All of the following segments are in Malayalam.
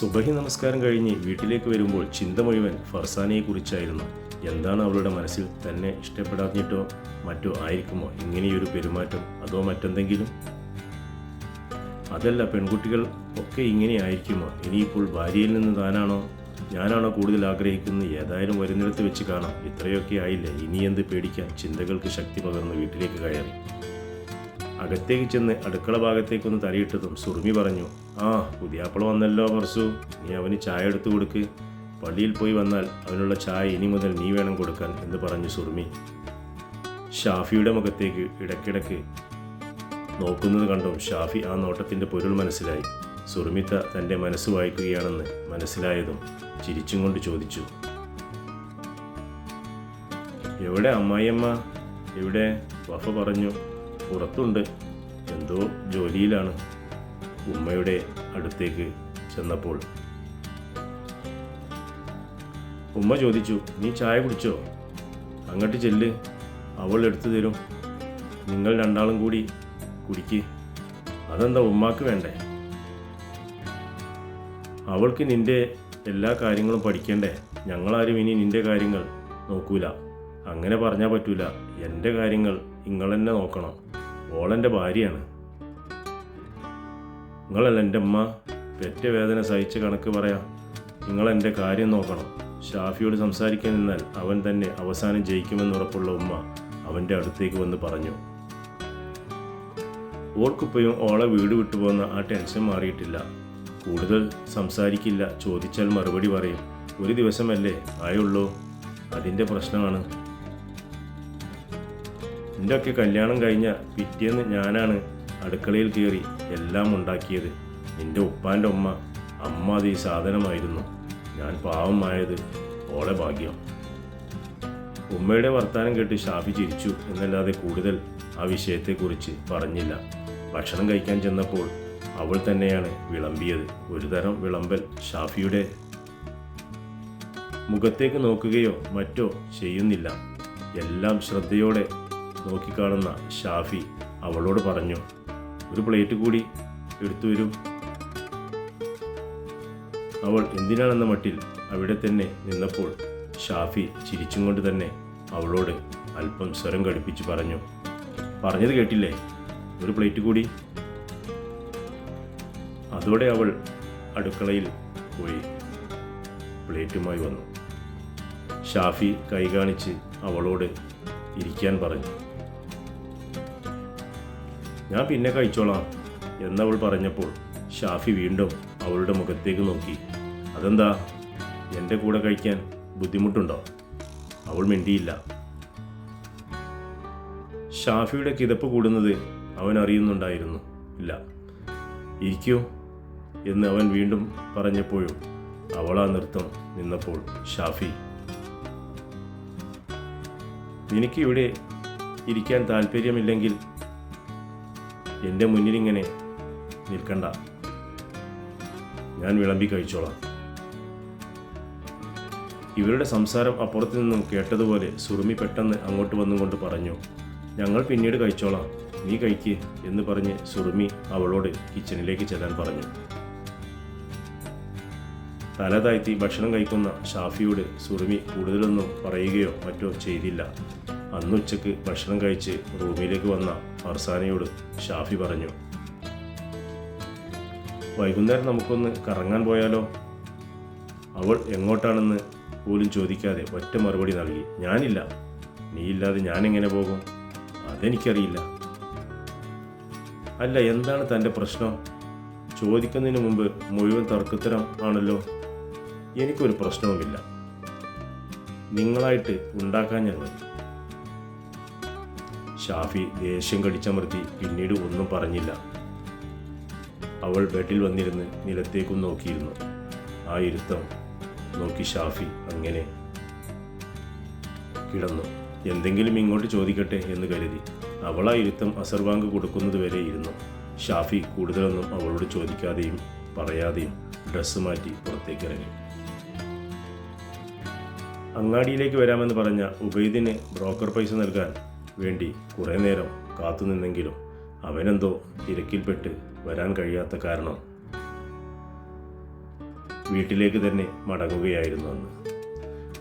സുബഹി നമസ്കാരം കഴിഞ്ഞ് വീട്ടിലേക്ക് വരുമ്പോൾ ചിന്ത മുഴുവൻ ഫർസാനയെക്കുറിച്ചായിരുന്നു. എന്താണ് അവളുടെ മനസ്സിൽ തന്നെ ഇഷ്ടപ്പെടാഞ്ഞിട്ടോ മറ്റോ ആയിരിക്കുമോ? ഇങ്ങനെയൊരു പെരുമാറ്റം അതോ മറ്റെന്തെങ്കിലും? അതല്ല പെൺകുട്ടികൾ ഒക്കെ ഇങ്ങനെ ആയിരിക്കുമോ? ഇനിയിപ്പോൾ ഭാര്യയിൽ നിന്ന് താനാണോ? ഞാനാണോ കൂടുതൽ ആഗ്രഹിക്കുന്നത്? ഏതായാലും വരുന്നിടത്ത് വെച്ച് കാണാം. ഇത്രയൊക്കെ ആയില്ല? ഇനി എന്ത് പേടിക്കാൻ ചിന്തകൾക്ക് ശക്തി പകർന്ന് വീട്ടിലേക്ക് കയറി. അകത്തേക്ക് ചെന്ന് അടുക്കള ഭാഗത്തേക്കൊന്ന് തലയിട്ടതും സുറുമി പറഞ്ഞു ആ പുതിയാപ്പിള വന്നല്ലോ പർസു നീ അവന് ചായ എടുത്തു കൊടുക്ക്. പള്ളിയിൽ പോയി വന്നാൽ അവനുള്ള ചായ ഇനി മുതൽ നീ വേണം കൊടുക്കാൻ എന്ന് പറഞ്ഞു സുറുമി. ഷാഫിയുടെ മുഖത്തേക്ക് ഇടയ്ക്കിടയ്ക്ക് നോക്കുന്നത് കണ്ടും ഷാഫി ആ നോട്ടത്തിന്റെ പൊരുൾ മനസ്സിലായി. സുറുമിത്ത തന്റെ മനസ്സ് വായിക്കുകയാണെന്ന് മനസ്സിലായതും ചിരിച്ചും കൊണ്ട് ചോദിച്ചു എവിടെ അമ്മായിയമ്മ? എവിടെ? വഫ പറഞ്ഞു പുറത്തുണ്ട്. എന്തോ ജോലിയിലാണ്. ഉമ്മയുടെ അടുത്തേക്ക് ചെന്നപ്പോൾ. ഉമ്മ ചോദിച്ചു നീ ചായ കുടിച്ചോ? അങ്ങോട്ട് ചെല്ല്. അവൾ എടുത്തു തരും. നിങ്ങൾ രണ്ടാളും കൂടി കുടിക്ക്. അതെന്താ ഉമ്മാക്ക് വേണ്ടേ? അവൾക്ക് നിന്റെ എല്ലാ കാര്യങ്ങളും പഠിക്കണ്ടേ? ഞങ്ങളാരും ഇനി നിന്റെ കാര്യങ്ങൾ നോക്കൂല. അങ്ങനെ പറഞ്ഞാൽ പറ്റൂല. എന്റെ കാര്യങ്ങൾ നിങ്ങൾ തന്നെ നോക്കണം. ഓളെന്റെ ഭാര്യയാണ്. നിങ്ങളല്ല എന്റെ അമ്മ പെറ്റ വേദന സഹിച്ച കണക്ക് പറയാം. നിങ്ങൾ എന്റെ കാര്യം നോക്കണം. ഷാഫിയോട് സംസാരിക്കാൻ നിന്നാൽ അവൻ തന്നെ അവസാനം ജയിക്കുമെന്ന് ഉറപ്പുള്ള ഉമ്മ അവന്റെ അടുത്തേക്ക് വന്ന് പറഞ്ഞു. ഓർക്കിപ്പോഴും ഓളെ വീട് വിട്ടുപോകുന്ന ആ ടെൻഷൻ മാറിയിട്ടില്ല. കൂടുതൽ സംസാരിക്കില്ല. ചോദിച്ചാൽ മറുപടി പറയും. ഒരു ദിവസമല്ലേ ആയുള്ളൂ? അതിന്റെ പ്രശ്നമാണ്. എന്റെ ഒക്കെ കല്യാണം കഴിഞ്ഞ പിറ്റേന്ന് ഞാനാണ് അടുക്കളയിൽ കയറി എല്ലാം ഉണ്ടാക്കിയത്. എന്റെ ഉപ്പാന്റെ ഉമ്മ അമ്മ അത് ഈ സാധനമായിരുന്നു. ഞാൻ പാവമായത് ഓളെ ഭാഗ്യം. ഉമ്മയുടെ വർത്തമാനം കേട്ട് ഷാഫി ചിരിച്ചു എന്നല്ലാതെ കൂടുതൽ ആ വിഷയത്തെക്കുറിച്ച് പറഞ്ഞില്ല. ഭക്ഷണം കഴിക്കാൻ ചെന്നപ്പോൾ അവൾ തന്നെയാണ് വിളമ്പിയത്. ഒരുതരം വിളമ്പൽ ഷാഫിയുടെ മുഖത്തേക്ക് നോക്കുകയോ മറ്റോ ചെയ്യുന്നില്ല. എല്ലാം ശ്രദ്ധയോടെ നോക്കിക്കാണുന്ന ഷാഫി അവളോട് പറഞ്ഞു ഒരു പ്ലേറ്റ് കൂടി എടുത്തു വരൂ. അവൾ എന്തിനാണെന്ന മട്ടിൽ അവിടെ തന്നെ നിന്നപ്പോൾ ഷാഫി ചിരിച്ചും കൊണ്ട് തന്നെ അവളോട് അല്പം സ്വരം കടുപ്പിച്ച് പറഞ്ഞു പറഞ്ഞത് കേട്ടില്ലേ? ഒരു പ്ലേറ്റ് കൂടി. അതോടെ അവൾ അടുക്കളയിൽ പോയി പ്ലേറ്റുമായി വന്നു. ഷാഫി കൈ കാണിച്ച് അവളോട് ഇരിക്കാൻ പറഞ്ഞു. ഞാൻ പിന്നെ കഴിച്ചോളാം എന്നവൾ പറഞ്ഞപ്പോൾ ഷാഫി വീണ്ടും അവളുടെ മുഖത്തേക്ക് നോക്കി. അതെന്താ? എന്റെ കൂടെ കഴിക്കാൻ ബുദ്ധിമുട്ടുണ്ടോ? അവൾ മിണ്ടിയില്ല. ഷാഫിയുടെ കിതപ്പ് കൂടുന്നത് അവൻ അറിയുന്നുണ്ടായിരുന്നു. ഇല്ല. ഇരിക്കൂ എന്ന് അവൻ വീണ്ടും പറഞ്ഞപ്പോഴും അവൾ ആ നൃത്തം നിന്നപ്പോൾ ഷാഫി നിനക്ക് ഇവിടെ ഇരിക്കാൻ താല്പര്യമില്ലെങ്കിൽ എന്റെ മുന്നിലിങ്ങനെ നിൽക്കണ്ട. ഞാൻ വിളമ്പി കഴിച്ചോളാം. ഇവരുടെ സംസാരം അപ്പുറത്തു നിന്നും കേട്ടതുപോലെ സുറുമി പെട്ടെന്ന് അങ്ങോട്ട് വന്നുകൊണ്ട് പറഞ്ഞു ഞങ്ങൾ പിന്നീട് കഴിച്ചോളാം. നീ കഴിക്ക് എന്ന് പറഞ്ഞ് സുറുമി അവളോട് കിച്ചണിലേക്ക് ചെല്ലാൻ പറഞ്ഞു. തല താഴ്ത്തി ഭക്ഷണം കഴിക്കുന്ന ഷാഫിയോട് സുറുമി കൂടുതലൊന്നും പറയുകയോ മറ്റോ ചെയ്തില്ല. അന്നുച്ചക്ക് ഭക്ഷണം കഴിച്ച് റൂമിലേക്ക് വന്ന ഫർസാനയോട് ഷാഫി പറഞ്ഞു വൈകുന്നേരം നമുക്കൊന്ന് കറങ്ങാൻ പോയാലോ? അവൾ എങ്ങോട്ടാണെന്ന് പോലും ചോദിക്കാതെ ഒറ്റ മറുപടി നൽകി ഞാനില്ല. നീ ഇല്ലാതെ ഞാൻ എങ്ങനെ പോകും? അതെനിക്കറിയില്ല. അല്ല എന്താണ് തന്റെ പ്രശ്നം? ചോദിക്കുന്നതിന് മുമ്പ് മുഴുവൻ തർക്കത്തരം ആണല്ലോ? എനിക്കൊരു പ്രശ്നവുമില്ല. നിങ്ങളായിട്ട് ഉണ്ടാക്കാൻ ഞാൻ മതി ഷാഫി ദേഷ്യം കടിച്ചമർത്തി പിന്നീട് ഒന്നും പറഞ്ഞില്ല. അവൾ ബെഡിൽ വന്നിരുന്ന് നിലത്തേക്കും നോക്കിയിരുന്നു. ആ ഇരുത്തം നോക്കി ഷാഫി അങ്ങനെ കിടന്നു. എന്തെങ്കിലും ഇങ്ങോട്ട് ചോദിക്കട്ടെ എന്ന് കരുതി. അവൾ ആ ഇരുത്തം അസർവാങ്ക് കൊടുക്കുന്നത് വരെ ഇരുന്നു. ഷാഫി കൂടുതലൊന്നും അവളോട് ചോദിക്കാതെയും പറയാതെയും ഡ്രസ്സ് മാറ്റി പുറത്തേക്ക് ഇറങ്ങി അങ്ങാടിയിലേക്ക് വരാമെന്ന് പറഞ്ഞ ഉബൈദിന് ബ്രോക്കർ പൈസ നൽകാൻ വേണ്ടി കുറേ നേരം കാത്തുനിന്നെങ്കിലും അവനെന്തോ തിരക്കിൽപ്പെട്ട് വരാൻ കഴിയാത്ത കാരണം വീട്ടിലേക്ക് തന്നെ മടങ്ങുകയായിരുന്നു അന്ന്.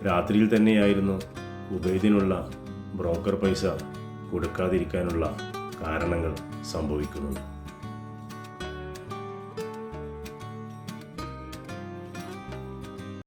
രാത്രിയിൽ തന്നെയായിരുന്നു ഉബൈദിനുള്ള ബ്രോക്കർ പൈസ കൊടുക്കാതിരിക്കാനുള്ള കാരണങ്ങൾ സംഭവിക്കുന്നത്.